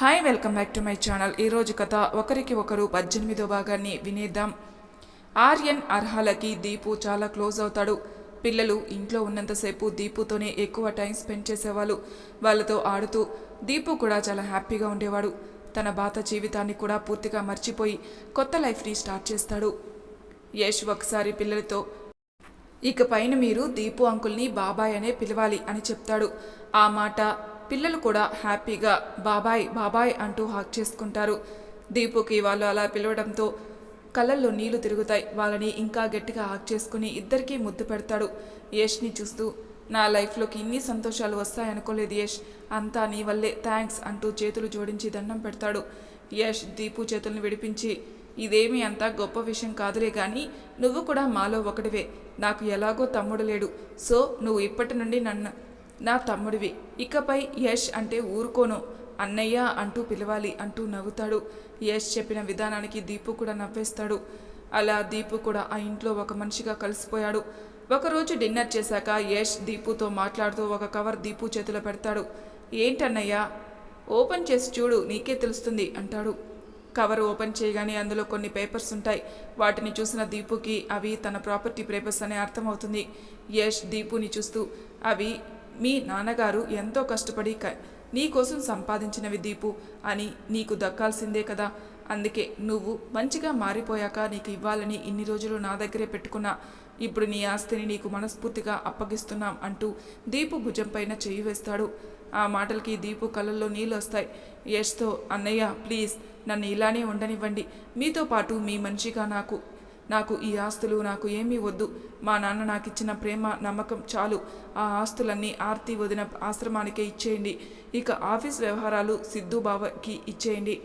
Hi welcome back to my channel. ఈరోజు కథ ఒకరికి ఒకరు పద్దెనిమిదో భాగాన్ని వినేద్దాం. ఆర్యన్ అర్హాలకి దీపు చాలా క్లోజ్ అవుతాడు. పిల్లలు ఇంట్లో ఉన్నంతసేపు దీపుతోనే ఎక్కువ టైం స్పెండ్ చేసేవాళ్ళు. వాళ్ళతో ఆడుతూ దీపు కూడా చాలా హ్యాపీగా ఉండేవాడు. తన బాత జీవితాన్ని కూడా పూర్తిగా మర్చిపోయి కొత్త లైఫ్ని స్టార్ట్ చేస్తాడు. యష్ ఒకసారి పిల్లలతో ఇక పైన మీరు దీపు అంకుల్ని బాబాయ్ అనే పిలవాలి అని చెప్తాడు. ఆ మాట పిల్లలు కూడా హ్యాపీగా బాబాయ్ బాబాయ్ అంటూ హాక్ చేసుకుంటారు. దీపుకి వాళ్ళు అలా పిలవడంతో కళ్ళల్లో నీళ్ళు తిరుగుతాయి. వాళ్ళని ఇంకా గట్టిగా హాక్ చేసుకుని ఇద్దరికీ ముద్దు పెడతాడు. యష్ని చూస్తూ నా లైఫ్లోకి ఇన్ని సంతోషాలు వస్తాయనుకోలేదు యష్. అంతా నీ వల్లే. థ్యాంక్స్ అంటూ చేతులు జోడించి దండం పెడతాడు. యష్ దీపు చేతులను విడిపించి ఇదేమీ అంత గొప్ప విషయం కాదులే కానీ నువ్వు కూడా మాలో ఒకటివే. నాకు ఎలాగో తమ్ముడు లేడు. సో నువ్వు ఇప్పటి నుండి నన్ను నా తమ్ముడివి. ఇకపై యష్ అంటే ఊరుకోను. అన్నయ్య అంటూ పిలవాలి అంటూ నవ్వుతాడు. యష్ చెప్పిన విధానానికి దీపు కూడా నవ్వేస్తాడు. అలా దీపు కూడా ఆ ఇంట్లో ఒక మనిషిగా కలిసిపోయాడు. ఒకరోజు డిన్నర్ చేశాక యష్ దీపుతో మాట్లాడుతూ ఒక కవర్ దీపు చేతిలో పెడతాడు. ఏంటన్నయ్యా? ఓపెన్ చేసి చూడు నీకే తెలుస్తుంది అంటాడు. కవర్ ఓపెన్ చేయగానే అందులో కొన్ని పేపర్స్ ఉంటాయి. వాటిని చూసిన దీపుకి అవి తన ప్రాపర్టీ పేపర్స్ అని అర్థమవుతుంది. యష్ దీపుని చూస్తూ అవి మీ నాన్నగారు ఎంతో కష్టపడి క నీ కోసం సంపాదించినవి దీపు అని నీకు దక్కాల్సిందే కదా. అందుకే నువ్వు మంచిగా మారిపోయాక నీకు ఇవ్వాలని ఇన్ని రోజులు నా దగ్గరే పెట్టుకున్నా. ఇప్పుడు నీ ఆస్తిని నీకు మనస్ఫూర్తిగా అప్పగిస్తున్నాం అంటూ దీపు భుజం పైన చెయ్యి వేస్తాడు. ఆ మాటలకి దీపు కళ్ళల్లో నీళ్ళు వస్తాయి. యష్తో అన్నయ్య ప్లీజ్ నన్ను ఇలానే ఉండనివ్వండి. మీతో పాటు మీ మనిషిగా నాకు నాకు ఈ ఆస్తులు నాకు ఏమీ వద్దు. మా నాన్న నాకు ఇచ్చిన ప్రేమ నమ్మకం చాలు. ఆ ఆస్తులన్నీ ఆర్తి వదిన ఆశ్రమానికే ఇచ్చేయండి. ఇక ఆఫీస్ వ్యవహారాలు సిద్ధు బావకి ఇచ్చేయండి.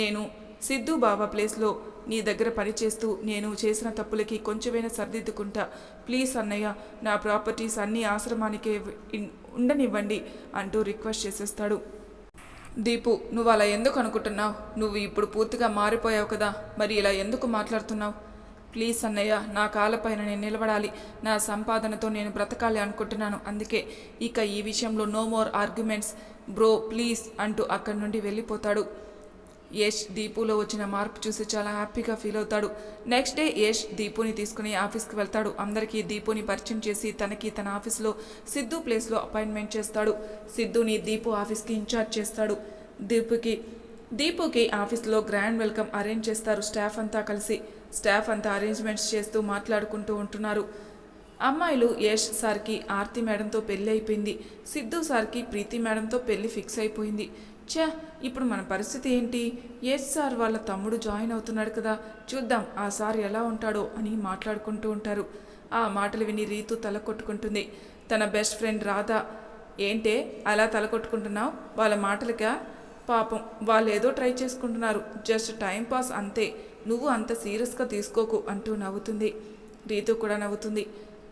నేను సిద్ధు బావ ప్లేస్లో నీ దగ్గర పనిచేస్తూ నేను చేసిన తప్పులకి కొంచెమైనా సర్దిద్దుకుంటా. ప్లీజ్ అన్నయ్య నా ప్రాపర్టీస్ అన్నీ ఆశ్రమానికే ఉండనివ్వండి అంటూ రిక్వెస్ట్ చేసేస్తాడు. దీపు నువ్వు అలా ఎందుకు అనుకుంటున్నావు? నువ్వు ఇప్పుడు పూర్తిగా మారిపోయావు కదా. మరి ఇలా ఎందుకు మాట్లాడుతున్నావు? ప్లీజ్ అన్నయ్య నా కాళ్ళపైన నేను నిలబడాలి. నా సంపాదనతో నేను బ్రతకాలి అనుకుంటున్నాను. అందుకే ఇక ఈ విషయంలో no more arguments bro please అంటూ అక్కడి నుండి వెళ్ళిపోతాడు. యష్ దీపులో వచ్చిన మార్పు చూసి చాలా హ్యాపీగా ఫీల్ అవుతాడు. నెక్స్ట్ డే యష్ దీపుని తీసుకుని ఆఫీస్కి వెళ్తాడు. అందరికీ దీపుని పరిచయం చేసి తనకి తన ఆఫీస్లో సిద్ధు ప్లేస్లో అపాయింట్మెంట్ చేస్తాడు. సిద్ధుని దీపు ఆఫీస్కి ఇన్ఛార్జ్ చేస్తాడు. దీపుకి దీపుకి ఆఫీస్లో గ్రాండ్ వెల్కమ్ అరేంజ్ చేస్తారు స్టాఫ్ అంతా కలిసి. స్టాఫ్ అంతా అరేంజ్మెంట్స్ చేస్తూ మాట్లాడుకుంటూ ఉంటున్నారు. అమ్మాయిలు యష్ సార్కి ఆర్తి మేడంతో పెళ్ళి అయిపోయింది. సిద్ధు సార్కి ప్రీతి మేడంతో పెళ్ళి ఫిక్స్ అయిపోయింది. ఛా ఇప్పుడు మన పరిస్థితి ఏంటి? యష్ సార్ వాళ్ళ తమ్ముడు జాయిన్ అవుతున్నాడు కదా చూద్దాం ఆ సార్ ఎలా ఉంటాడో అని మాట్లాడుకుంటూ ఉంటారు. ఆ మాటలు విని రీతు తల కొట్టుకుంటుంది. తన బెస్ట్ ఫ్రెండ్ రాధా ఏంటే అలా తల కొట్టుకుంటున్నావు? వాళ్ళ మాటలుగా పాపం వాళ్ళు ఏదో ట్రై చేసుకుంటున్నారు. జస్ట్ టైం పాస్ అంతే. నువ్వు అంత సీరియస్గా తీసుకోకు అంటూ నవ్వుతుంది. రీతు కూడా నవ్వుతుంది.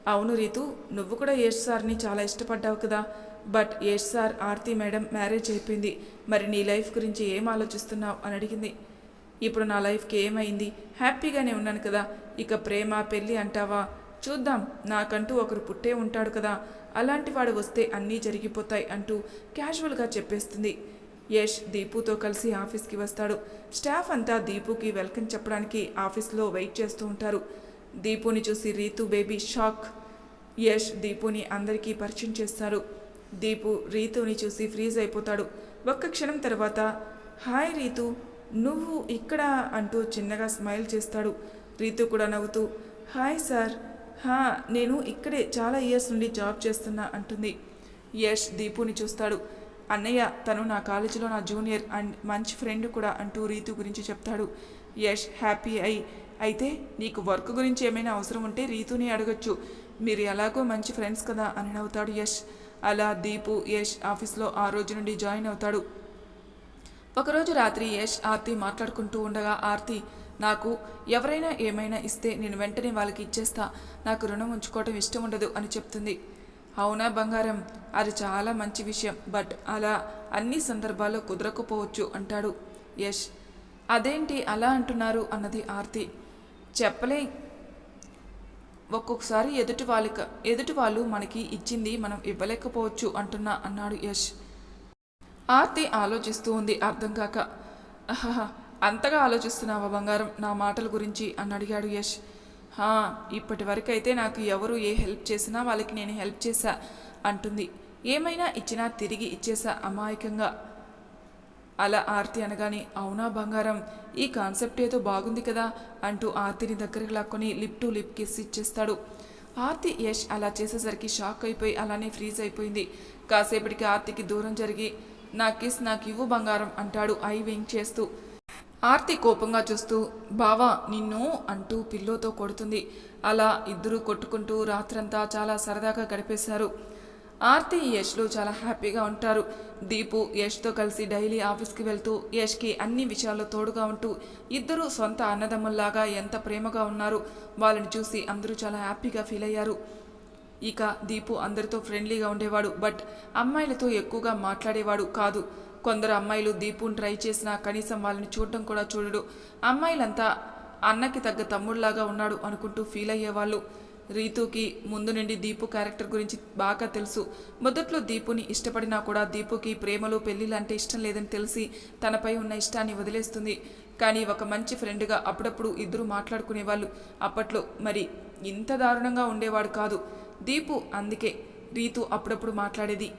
అవును రీతు నువ్వు కూడా యష్ సార్ని చాలా ఇష్టపడ్డావు కదా. But Yash sir Aarti madam marriage అయిపోయింది. మరి నీ లైఫ్ గురించి ఏం ఆలోచిస్తున్నావు? అని అడిగింది. ఇప్పుడు నా లైఫ్కి ఏమైంది? హ్యాపీగానే ఉన్నాను కదా. ఇక ప్రేమ పెళ్ళి అంటావా? చూద్దాం. నాకంటూ ఒకరు పుట్టే ఉంటాడు కదా. అలాంటి వాడు వస్తే అన్నీ జరిగిపోతాయి అంటూ క్యాజువల్గా చెప్పేస్తుంది. యష్ దీపుతో కలిసి ఆఫీస్కి వస్తాడు. స్టాఫ్ అంతా దీపుకి వెల్కమ్ చెప్పడానికి ఆఫీస్లో వెయిట్ చేస్తూ ఉంటారు. దీపుని చూసి రీతు బేబీ షాక్. యష్ దీపుని అందరికీ పరిచయం చేస్తారు దీపు రీతుని చూసి ఫ్రీజ్ అయిపోతాడు. ఒక్క క్షణం తర్వాత హాయ్ రీతు నువ్వు ఇక్కడ అంటూ చిన్నగా స్మైల్ చేస్తాడు. రీతు కూడా నవ్వుతూ హాయ్ సార్. హా నేను ఇక్కడే చాలా ఇయర్స్ నుండి జాబ్ చేస్తున్నా అంటుంది. యష్ దీపుని చూస్తాడు. అన్నయ్య తను నా కాలేజీలో నా జూనియర్ అండ్ మంచి ఫ్రెండ్ కూడా అంటూ రీతు గురించి చెప్తాడు. యష్ హ్యాపీ అయి అయితే నీకు వర్క్ గురించి ఏమైనా అవసరం ఉంటే రీతుని అడగచ్చు. మీరు ఎలాగో మంచి ఫ్రెండ్స్ కదా అని అవుతాడు యష్. అలా దీపు యష్ ఆఫీస్లో ఆ రోజు నుండి జాయిన్ అవుతాడు. ఒకరోజు రాత్రి యష్ ఆర్తి మాట్లాడుకుంటూ ఉండగా ఆర్తి నాకు ఎవరైనా ఏమైనా ఇస్తే నేను వెంటనే వాళ్ళకి ఇచ్చేస్తా. నాకు రుణం ఉంచుకోవటం ఇష్టం ఉండదు అని చెప్తుంది. అవునా బంగారం? అది చాలా మంచి విషయం. బట్ అలా అన్ని సందర్భాల్లో కుదరకపోవచ్చు అంటాడు యష్. అదేంటి అలా అంటున్నారు అన్నది ఆర్తి. చెప్పలే. ఒక్కొక్కసారి ఎదుటి వాళ్ళకి ఎదుటి వాళ్ళు మనకి ఇచ్చింది మనం ఇవ్వలేకపోవచ్చు అంటున్నా అన్నాడు యష్. ఆర్తి ఆలోచిస్తూ ఉంది అర్థం కాక. అంతగా ఆలోచిస్తున్నావా బంగారం? నా మాటల గురించి అని అడిగాడు యష్. ఇప్పటి వరకు అయితే నాకు ఎవరు ఏ హెల్ప్ చేసినా వాళ్ళకి నేను హెల్ప్ చేశా అంటుంది. ఏమైనా ఇచ్చినా తిరిగి ఇచ్చేసా అమాయకంగా అలా ఆర్తి అనగానే అవునా బంగారం ఈ కాన్సెప్ట్ ఏదో బాగుంది కదా అంటూ ఆర్తిని దగ్గరికి లాక్కొని లిప్ టు లిప్ కిస్ ఇచ్చేస్తాడు. ఆర్తి యష్ అలా చేసేసరికి షాక్ అయిపోయి అలానే ఫ్రీజ్ అయిపోయింది. కాసేపటికి ఆర్తికి దూరం జరిగి నా కిస్ నాకు ఇవ్వు బంగారం అంటాడు ఐ వింక్ చేస్తూ. ఆర్తి కోపంగా చూస్తూ బావా నిన్ను అంటూ పిల్లోతో కొడుతుంది. అలా ఇద్దరూ కొట్టుకుంటూ రాత్రంతా చాలా సరదాగా గడిపేశారు. ఆర్తి యష్లు చాలా హ్యాపీగా ఉంటారు. దీపు యష్తో కలిసి డైలీ ఆఫీస్కి వెళ్తూ యష్కి అన్ని విషయాల్లో తోడుగా ఉంటూ ఇద్దరు సొంత అన్నదమ్ముల్లాగా ఎంత ప్రేమగా ఉన్నారు. వాళ్ళని చూసి అందరూ చాలా హ్యాపీగా ఫీల్ అయ్యారు. ఇక దీపు అందరితో ఫ్రెండ్లీగా ఉండేవాడు. బట్ అమ్మాయిలతో ఎక్కువగా మాట్లాడేవాడు కాదు. కొందరు అమ్మాయిలు దీపుని ట్రై చేసినా కనీసం వాళ్ళని చూడటం కూడా చూడడు. అమ్మాయిలంతా అన్నకి తగ్గ తమ్ముడిలాగా ఉన్నాడు అనుకుంటూ ఫీల్ అయ్యేవాళ్ళు. రీతుకి ముందు నుండి దీపు క్యారెక్టర్ గురించి బాగా తెలుసు. మొదట్లో దీపుని ఇష్టపడినా కూడా దీపుకి ప్రేమలు పెళ్ళిళ్ళు అంటే ఇష్టం లేదని తెలిసి తనపై ఉన్న ఇష్టాన్ని వదిలేస్తుంది. కానీ ఒక మంచి ఫ్రెండ్గా అప్పుడప్పుడు ఇద్దరు మాట్లాడుకునేవాళ్ళు. అప్పట్లో మరి ఇంత దారుణంగా ఉండేవాడు కాదు. దీపు అందుకే రీతు అప్పుడప్పుడు మాట్లాడేది.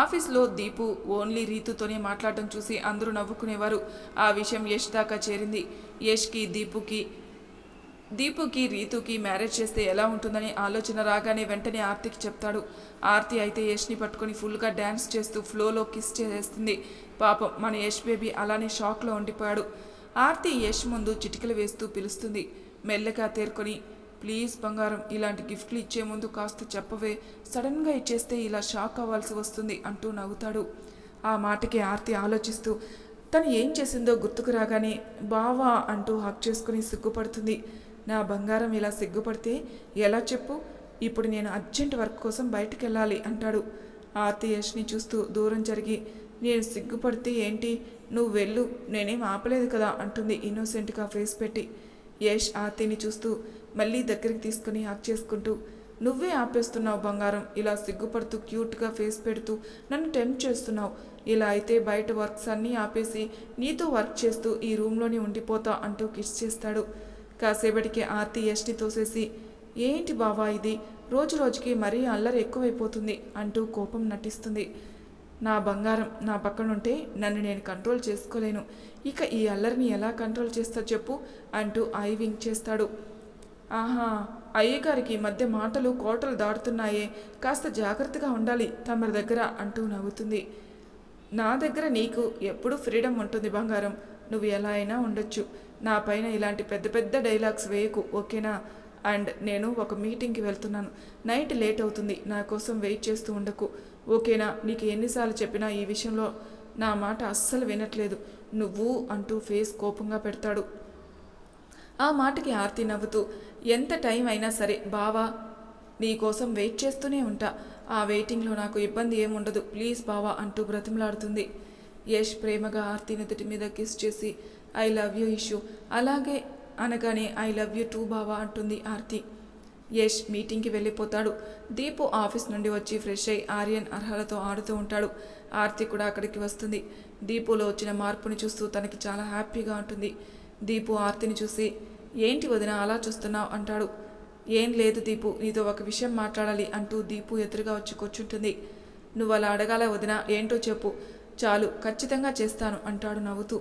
ఆఫీస్లో దీపు ఓన్లీ రీతుతోనే మాట్లాడటం చూసి అందరూ నవ్వుకునేవారు. ఆ విషయం యష్ దాకా చేరింది. యష్కి దీపుకి దీపుకి రీతుకి మ్యారేజ్ చేస్తే ఎలా ఉంటుందని ఆలోచన రాగానే వెంటనే ఆర్తికి చెప్తాడు. ఆర్తి అయితే యష్ని పట్టుకొని ఫుల్గా డ్యాన్స్ చేస్తూ ఫ్లోలో కిస్ చేస్తుంది పాపం మన యష్ బేబీ అలానే షాక్లో ఉండిపోయాడు. ఆర్తి యష్ ముందు చిటికలు వేస్తూ పిలుస్తుంది. మెల్లగా తేరుకొని ప్లీజ్ బంగారం ఇలాంటి గిఫ్ట్లు ఇచ్చే ముందు కాస్త చెప్పవే. సడన్గా ఇచ్చేస్తే ఇలా షాక్ అవ్వాల్సి వస్తుంది అంటూ నవ్వుతాడు. ఆ మాటకి ఆర్తి ఆలోచిస్తూ తను ఏం చేసిందో గుర్తుకు రాగానే బావా అంటూ హక్ చేసుకుని సిగ్గుపడుతుంది. నా బంగారం ఇలా సిగ్గుపడితే ఎలా చెప్పు? ఇప్పుడు నేను అర్జెంట్ వర్క్ కోసం బయటికి వెళ్ళాలి అంటాడు. ఆర్తి యష్ని చూస్తూ దూరం జరిగి నేను సిగ్గుపడితే ఏంటి? నువ్వు వెళ్ళు నేనేం ఆపలేదు కదా అంటుంది ఇన్నోసెంట్గా ఫేస్ పెట్టి. యష్ ఆర్తిని చూస్తూ మళ్ళీ దగ్గరికి తీసుకుని హక్ చేసుకుంటూ నువ్వే ఆపేస్తున్నావు బంగారం. ఇలా సిగ్గుపడుతూ క్యూట్గా ఫేస్ పెడుతూ నన్ను టెంప్ట్ చేస్తున్నావు. ఇలా అయితే బయట వర్క్స్ అన్నీ ఆపేసి నీతో వర్క్ చేస్తూ ఈ రూమ్లోనే ఉండిపోతా అంటూ కిస్ చేస్తాడు. కాసేపటికి ఆర్తి యష్ని తోసేసి ఏంటి బావా ఇది? రోజు రోజుకి మరీ అల్లరి ఎక్కువైపోతుంది అంటూ కోపం నటిస్తుంది. నా బంగారం నా పక్కనుంటే నన్ను నేను కంట్రోల్ చేసుకోలేను. ఇక ఈ అల్లరిని ఎలా కంట్రోల్ చేస్తా చెప్పు అంటూ ఐ వింగ్ చేస్తాడు. ఆహా అయ్యగారికి ఈ మధ్య మాటలు కోటలు దాటుతున్నాయే. కాస్త జాగ్రత్తగా ఉండాలి తమరి దగ్గర అంటూ నవ్వుతుంది. నా దగ్గర నీకు ఎప్పుడు ఫ్రీడమ్ ఉంటుంది బంగారం. నువ్వు ఎలా అయినా ఉండొచ్చు. నా పైన ఇలాంటి పెద్ద పెద్ద డైలాగ్స్ వేయకు ఓకేనా? అండ్ నేను ఒక మీటింగ్కి వెళ్తున్నాను. నైట్ లేట్ అవుతుంది నా కోసం వెయిట్ చేస్తూ ఉండకు. ఓకేనా? నీకు ఎన్నిసార్లు చెప్పినా ఈ విషయంలో నా మాట అస్సలు వినట్లేదు. నువ్వు అంటూ ఫేస్ కోపంగా పెడతాడు. ఆ మాటకి ఆర్తి నవ్వుతూ ఎంత టైం అయినా సరే బావా నీ కోసం వెయిట్ చేస్తూనే ఉంటా. ఆ వెయిటింగ్లో నాకు ఇబ్బంది ఏముండదు ప్లీజ్ బావా అంటూ బ్రతిమలాడుతుంది. యష్ ప్రేమగా ఆర్తి నుదుటి మీద కిస్ చేసి ఐ లవ్ యూ ఇష్యూ. అలాగే అనగానే ఐ లవ్ యూ టూ బావా అంటుంది ఆర్తి. యష్ మీటింగ్కి వెళ్ళిపోతాడు. దీపు ఆఫీస్ నుండి వచ్చి ఫ్రెష్ అయి ఆర్యన్ అర్హలతో ఆడుతూ ఉంటాడు. ఆర్తి కూడా అక్కడికి వస్తుంది. దీపులో వచ్చిన మార్పుని చూస్తూ తనకి చాలా హ్యాపీగా ఉంటుంది. దీపు ఆర్తిని చూసి ఏంటి వదిన అలా చూస్తున్నావు? అంటాడు. ఏం లేదు దీపు నీతో ఒక విషయం మాట్లాడాలి అంటూ దీపు ఎదురుగా వచ్చి కూర్చుంటుంది. నువ్వు అలా అడగాల వదిన? ఏంటో చెప్పు. చాలు ఖచ్చితంగా చేస్తాను అంటాడు నవ్వుతూ.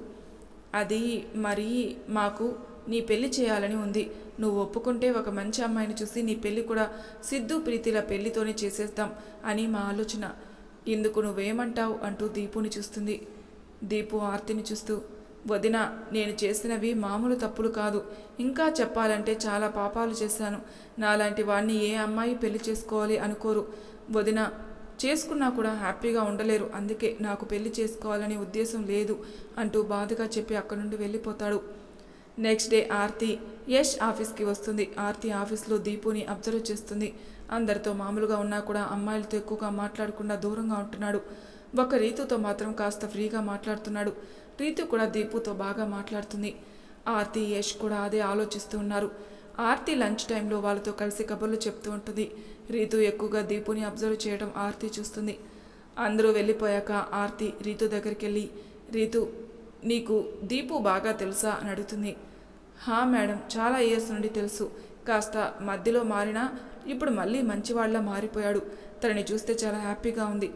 అది మరి మాకు నీ పెళ్ళి చేయాలని ఉంది. నువ్వు ఒప్పుకుంటే ఒక మంచి అమ్మాయిని చూసి నీ పెళ్ళి కూడా సిద్ధు ప్రీతిల పెళ్ళితోనే చేసేస్తాం అని మా ఆలోచన. ఇందుకు నువ్వేమంటావు? అంటూ దీపుని చూస్తుంది. దీపు ఆర్తిని చూస్తూ వదిన నేను చేసినవి మామూలు తప్పులు కాదు. ఇంకా చెప్పాలంటే చాలా పాపాలు చేశాను. నాలాంటి వాడిని ఏ అమ్మాయి పెళ్ళి చేసుకోవాలి అనుకోరు. వదిన చేసుకున్నా కూడా హ్యాపీగా ఉండలేరు. అందుకే నాకు పెళ్ళి చేసుకోవాలనే ఉద్దేశం లేదు అంటూ బాధగా చెప్పి అక్కడి నుండి వెళ్ళిపోతాడు. నెక్స్ట్ డే ఆర్తి యష్ ఆఫీస్కి వస్తుంది. ఆర్తి ఆఫీస్లో దీపుని అబ్జర్వ్ చేస్తుంది. అందరితో మామూలుగా ఉన్నా కూడా అమ్మాయిలతో ఎక్కువగా మాట్లాడకుండా దూరంగా ఉంటున్నాడు. ఒక రీతుతో మాత్రం కాస్త ఫ్రీగా మాట్లాడుతున్నాడు. రీతు కూడా దీపుతో బాగా మాట్లాడుతుంది. ఆర్తి యష్ కూడా అదే ఆలోచిస్తూ ఉన్నారు. ఆర్తి లంచ్ టైంలో వాళ్ళతో కలిసి కబుర్లు చెప్తూ ఉంటుంది. రీతు ఎక్కువగా దీపుని అబ్జర్వ్ చేయడం ఆర్తి చూస్తుంది. అందరూ వెళ్ళిపోయాక ఆర్తి రీతు దగ్గరికి వెళ్ళి రీతు నీకు దీపు బాగా తెలుసా? అని అడుగుతుంది. హా మేడం చాలా ఇయర్స్ నుండి తెలుసు. కాస్త మధ్యలో మారినా ఇప్పుడు మళ్ళీ మంచివాళ్ళ మారిపోయాడు. తనని చూస్తే చాలా హ్యాపీగా ఉంది.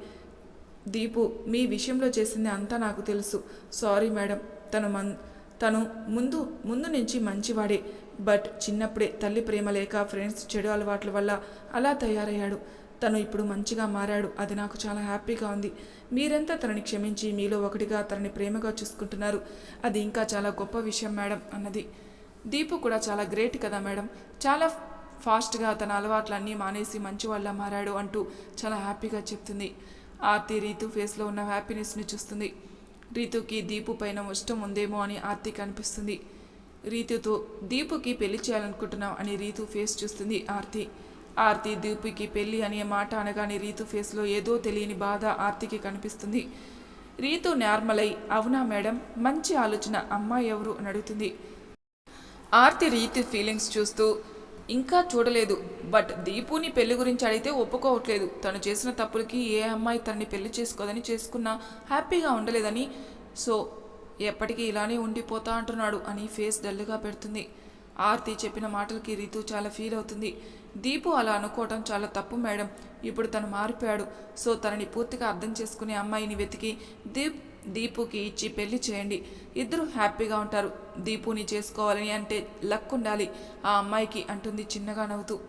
దీపు మీ విషయంలో చేసింది అంతా నాకు తెలుసు. సారీ మేడం తను మన్ తను ముందు ముందు నుంచి మంచివాడే. బట్ చిన్నప్పుడే తల్లి ప్రేమ లేక ఫ్రెండ్స్ చెడు అలవాట్ల వల్ల అలా తయారయ్యాడు. తను ఇప్పుడు మంచిగా మారాడు. అది నాకు చాలా హ్యాపీగా ఉంది. మీరంతా తనని క్షమించి మీలో ఒకటిగా తనని ప్రేమగా చూసుకుంటున్నారు. అది ఇంకా చాలా గొప్ప విషయం మేడం అన్నది. దీపు కూడా చాలా గ్రేట్ కదా మేడం. చాలా ఫాస్ట్గా తన అలవాట్లన్నీ మానేసి మంచి వాళ్ళ మారాడు అంటూ చాలా హ్యాపీగా చెప్తుంది. ఆర్తి రీతు ఫేస్లో ఉన్న హ్యాపీనెస్ని చూస్తుంది. రీతుకి దీపు పైన ఇష్టం ఉందేమో అని ఆర్తి కనిపిస్తుంది. రీతుతో దీపుకి పెళ్ళి చేయాలనుకుంటున్నాం అని రీతు ఫేస్ చూస్తుంది ఆర్తి. ఆర్తి దీపుకి పెళ్ళి అనే మాట అనగానే రీతు ఫేస్లో ఏదో తెలియని బాధ ఆర్తికి కనిపిస్తుంది. రీతు నార్మల్ అయి అవునా మేడం మంచి ఆలోచన అమ్మాయి ఎవరు? అని అడుగుతుంది. ఆర్తి రీతి ఫీలింగ్స్ చూస్తూ ఇంకా చూడలేదు. బట్ దీపుని పెళ్ళి గురించి అడిగితే ఒప్పుకోవట్లేదు. తను చేసిన తప్పులకి ఏ అమ్మాయి తనని పెళ్ళి చేసుకోదని చేసుకున్నా హ్యాపీగా ఉండలేదని. సో ఎప్పటికీ ఇలానే ఉండిపోతా అంటున్నాడు అని ఫేస్ డల్గా పెడుతుంది. ఆర్తి చెప్పిన మాటలకి రీతు చాలా ఫీల్ అవుతుంది. దీపు అలా అనుకోవటం చాలా తప్పు మేడం. ఇప్పుడు తను మారిపోయాడు. సో తనని పూర్తిగా అర్థం చేసుకునే అమ్మాయిని వెతికి దీప్ దీపుకి ఇచ్చి పెళ్ళి చేయండి. ఇద్దరు హ్యాపీగా ఉంటారు. దీపుని చేసుకోవాలని అంటే లక్ ఉండాలి. ఆ అమ్మాయికి అంటుంది చిన్నగా నవ్వుతూ.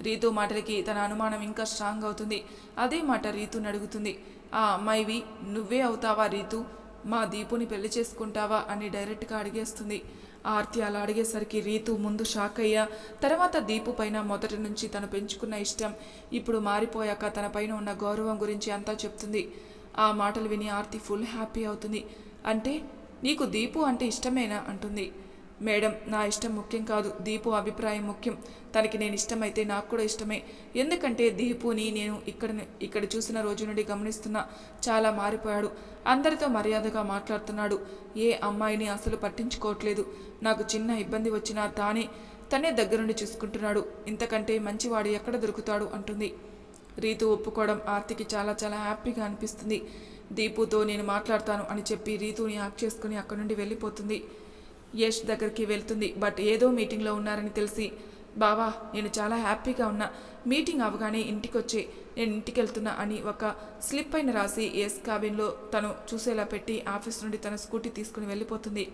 రీతు మాటలకి తన అనుమానం ఇంకా స్ట్రాంగ్ అవుతుంది. అదే మాట రీతుని అడుగుతుంది. ఆ అమ్మాయివి నువ్వే అవుతావా రీతు? మా దీపుని పెళ్ళి చేసుకుంటావా? అని డైరెక్ట్గా అడిగేస్తుంది. ఆర్తి అలా అడిగేసరికి రీతు ముందు షాక్ అయ్యా. తర్వాత దీపు పైన మొదటి నుంచి తను పెంచుకున్న ఇష్టం ఇప్పుడు మారిపోయాక తన పైన ఉన్న గౌరవం గురించి అంతా చెప్తుంది. ఆ మాటలు విని ఆర్తి ఫుల్ హ్యాపీ అవుతుంది. అంటే నీకు దీపు అంటే ఇష్టమేనా? అంటుంది. మేడం నా ఇష్టం ముఖ్యం కాదు. దీపు అభిప్రాయం ముఖ్యం. తనకి నేను ఇష్టమైతే నాకు కూడా ఇష్టమే. ఎందుకంటే దీపుని నేను ఇక్కడ ఇక్కడ చూసిన రోజు నుండి గమనిస్తున్నా. చాలా మారిపోయాడు. అందరితో మర్యాదగా మాట్లాడుతున్నాడు. ఏ అమ్మాయిని అసలు పట్టించుకోవట్లేదు. నాకు చిన్న ఇబ్బంది వచ్చినా తానే తనే దగ్గరుండి చూసుకుంటున్నాడు. ఇంతకంటే మంచివాడు ఎక్కడ దొరుకుతాడు? అంటుంది. రీతు ఒప్పుకోవడం ఆర్తికి చాలా చాలా హ్యాపీగా అనిపిస్తుంది. దీపుతో నేను మాట్లాడతాను అని చెప్పి రీతుని యాక్ చేసుకుని అక్కడి నుండి వెళ్ళిపోతుంది. యష్ దగ్గరికి వెళ్తుంది. బట్ ఏదో మీటింగ్లో ఉన్నారని తెలిసి బావా నేను చాలా హ్యాపీగా ఉన్నా. మీటింగ్ అవగానే ఇంటికి వచ్చి నేను ఇంటికి వెళ్తున్నా అని ఒక స్లిప్ పైన రాసి ఎస్ కాబిన్లో తను చూసేలా పెట్టి ఆఫీస్ నుండి తన స్కూటీ తీసుకుని వెళ్ళిపోతుంది.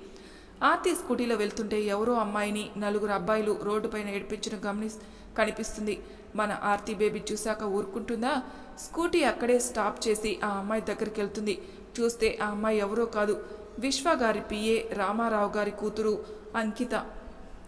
ఆర్తి స్కూటీలో వెళ్తుంటే ఎవరో అమ్మాయిని నలుగురు అబ్బాయిలు రోడ్డుపైన ఏడిపించడం గమనిస్తూ కనిపిస్తుంది. మన ఆర్తి బేబీ చూశాక ఊరుకుంటుందా? స్కూటీ అక్కడే స్టాప్ చేసి ఆ అమ్మాయి దగ్గరికి వెళ్తుంది. చూస్తే ఆ అమ్మాయి ఎవరో కాదు. విశ్వ గారి పిఏ రామారావు గారి కూతురు అంకిత.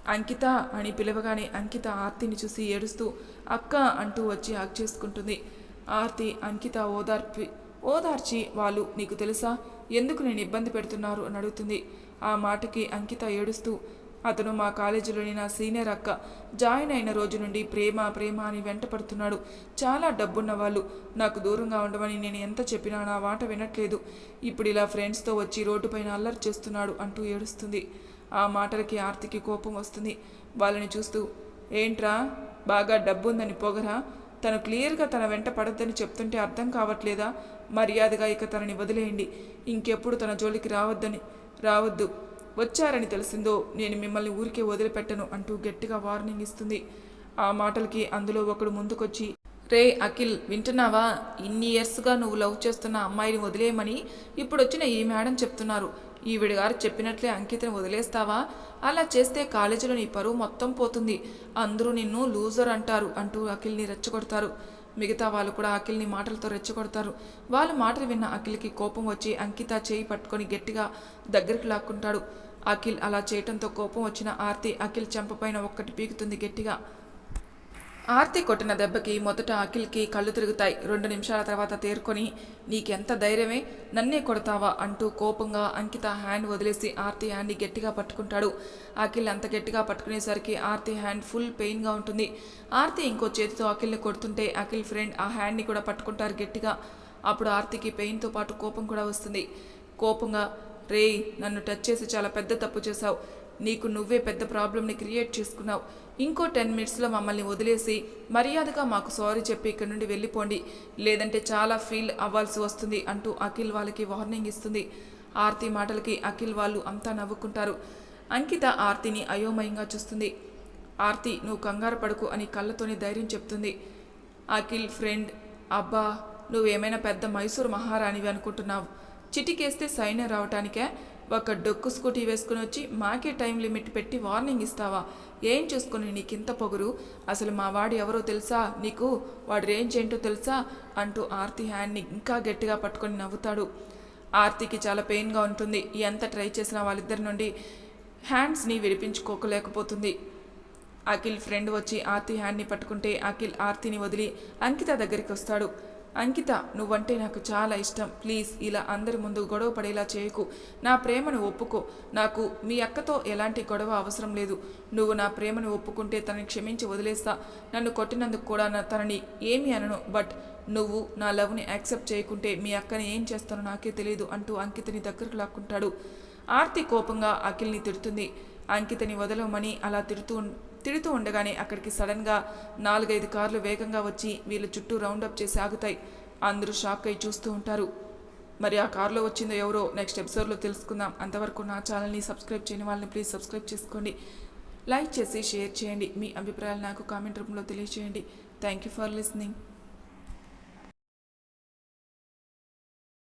అంకిత అని పిలవగానే అంకిత ఆర్తిని చూసి ఏడుస్తూ అక్క అంటూ వచ్చి హక్ చేసుకుంటుంది. ఆర్తి అంకిత ఓదార్పి ఓదార్చి వాళ్ళు నీకు తెలుసా? ఎందుకు నేను ఇబ్బంది పెడుతున్నారు? అని అడుగుతుంది. ఆ మాటకి అంకిత ఏడుస్తూ అతను మా కాలేజీలోని నా సీనియర్ అక్క. జాయిన్ అయిన రోజు నుండి ప్రేమ ప్రేమ అని వెంటపడుతున్నాడు. చాలా డబ్బున్న వాళ్ళు. నాకు దూరంగా ఉండమని నేను ఎంత చెప్పినా నా మాట వినట్లేదు. ఇప్పుడు ఇలా ఫ్రెండ్స్తో వచ్చి రోడ్డుపైన అల్లరి చేస్తున్నాడు అంటూ ఏడుస్తుంది. ఆ మాటలకి ఆర్తికి కోపం వస్తుంది. వాళ్ళని చూస్తూ ఏంట్రా? బాగా డబ్బుందని పొగరా? తను క్లియర్గా తన వెంట పడద్దని చెప్తుంటే అర్థం కావట్లేదా? మర్యాదగా ఇక తనని వదిలేయండి. ఇంకెప్పుడు తన జోలికి రావద్దని రావద్దు. వచ్చారని తెలిసిందో నేను మిమ్మల్ని ఊరికే వదిలిపెట్టను అంటూ గట్టిగా వార్నింగ్ ఇస్తుంది. ఆ మాటలకి అందులో ఒకడు ముందుకొచ్చి రే అఖిల్ వింటున్నావా? ఇన్ని ఇయర్స్గా నువ్వు లవ్ చేస్తున్న అమ్మాయిని వదిలేయమని ఇప్పుడు వచ్చిన ఈ మేడం చెప్తున్నారు. ఈవిడ గారు చెప్పినట్లే అంకితని వదిలేస్తావా? అలా చేస్తే కాలేజీలో నీ పరువు మొత్తం పోతుంది. అందరూ నిన్ను లూజర్ అంటారు అంటూ అఖిల్ని రెచ్చగొడతారు. మిగతా వాళ్ళు కూడా అఖిల్ని మాటలతో రెచ్చగొడతారు. వాళ్ళ మాటలు విన్న అఖిల్కి కోపం వచ్చి అంకిత చేయి పట్టుకొని గట్టిగా దగ్గరికి లాక్కుంటాడు. అఖిల్ అలా చేయటంతో కోపం వచ్చిన ఆర్తి అఖిల్ చెంపపైన ఒక్కటి పీకుతుంది గట్టిగా. ఆర్తి కొట్టిన దెబ్బకి మొదట అఖిల్కి కళ్ళు తిరుగుతాయి. రెండు నిమిషాల తర్వాత తేరుకొని నీకెంత ధైర్యమే? నన్నే కొడతావా? అంటూ కోపంగా అంకిత హ్యాండ్ వదిలేసి ఆర్తి హ్యాండ్ని గట్టిగా పట్టుకుంటాడు. అఖిల్ అంత గట్టిగా పట్టుకునేసరికి ఆర్తి హ్యాండ్ ఫుల్ పెయిన్గా ఉంటుంది. ఆర్తి ఇంకో చేతితో అఖిల్ని కొడుతుంటే అఖిల్ ఫ్రెండ్ ఆ హ్యాండ్ని కూడా పట్టుకుంటారు గట్టిగా. అప్పుడు ఆర్తికి పెయిన్తో పాటు కోపం కూడా వస్తుంది. కోపంగా రేయ్ నన్ను టచ్ చేసి చాలా పెద్ద తప్పు చేశావు. నీకు నువ్వే పెద్ద ప్రాబ్లమ్ని క్రియేట్ చేసుకున్నావు. ఇంకో టెన్ మినిట్స్లో మమ్మల్ని వదిలేసి మర్యాదగా మాకు సారీ చెప్పి ఇక్కడి నుండి వెళ్ళిపోండి. లేదంటే చాలా ఫీల్ అవ్వాల్సి వస్తుంది అంటూ అఖిల్ వాళ్ళకి వార్నింగ్ ఇస్తుంది. ఆర్తి మాటలకి అఖిల్ వాళ్ళు అంతా నవ్వుకుంటారు. అంకిత ఆర్తిని అయోమయంగా చూస్తుంది. ఆర్తి నువ్వు కంగారు పడుకు అని కళ్ళతోనే ధైర్యం చెప్తుంది. అఖిల్ ఫ్రెండ్ అబ్బా నువ్వేమైనా పెద్ద మైసూర్ మహారాణివి అనుకుంటున్నావు. చిటికేస్తే సైన్యం రావటానికే ఒక డొక్కు స్కూటీ వేసుకుని వచ్చి మాకే టైం లిమిట్ పెట్టి వార్నింగ్ ఇస్తావా? ఏం చూసుకుని నీకింత పొగరు? అసలు మా వాడు ఎవరో తెలుసా? నీకు వాడు రేంజ్ ఏంటో తెలుసా? అంటూ ఆర్తి హ్యాండ్ని ఇంకా గట్టిగా పట్టుకొని నవ్వుతాడు. ఆర్తికి చాలా పెయిన్గా ఉంటుంది. ఎంత ట్రై చేసినా వాళ్ళిద్దరి నుండి హ్యాండ్స్ని విడిపించుకోకలేకపోతుంది అఖిల్ ఫ్రెండ్ వచ్చి ఆర్తి హ్యాండ్ని పట్టుకుంటే అఖిల్ ఆర్తిని వదిలి అంకిత దగ్గరికి వస్తాడు. అంకిత నువ్వంటే నాకు చాలా ఇష్టం. ప్లీజ్ ఇలా అందరి ముందు గొడవ పడేలా చేయకు. నా ప్రేమను ఒప్పుకో. నాకు మీ అక్కతో ఎలాంటి గొడవ అవసరం లేదు. నువ్వు నా ప్రేమను ఒప్పుకుంటే తనని క్షమించి వదిలేస్తా. నన్ను కొట్టినందుకు కూడా నా తనని ఏమి అనను. బట్ నువ్వు నా లవ్ని యాక్సెప్ట్ చేయకుంటే మీ అక్కని ఏం చేస్తానో నాకే తెలియదు అంటూ అంకితని దగ్గరకు లాక్కుంటాడు. ఆర్తి కోపంగా అఖిల్ని తిడుతుంది. అంకితని వదలమని అలా తిడుతూ తిడుతూ ఉండగానే అక్కడికి సడన్గా నాలుగైదు కార్లు వేగంగా వచ్చి వీళ్ళ చుట్టూ రౌండప్ చేసి ఆగుతాయి. అందరూ షాక్ అయి చూస్తూ ఉంటారు. మరి ఆ కార్లో వచ్చిందో ఎవరో నెక్స్ట్ ఎపిసోడ్లో తెలుసుకుందాం. అంతవరకు నా ఛానల్ని సబ్స్క్రైబ్ చేయని వాళ్ళని ప్లీజ్ సబ్స్క్రైబ్ చేసుకోండి. లైక్ చేసి షేర్ చేయండి. మీ అభిప్రాయాలు నాకు కామెంట్ రూపంలో తెలియజేయండి థ్యాంక్ యూ ఫర్ లిసనింగ్.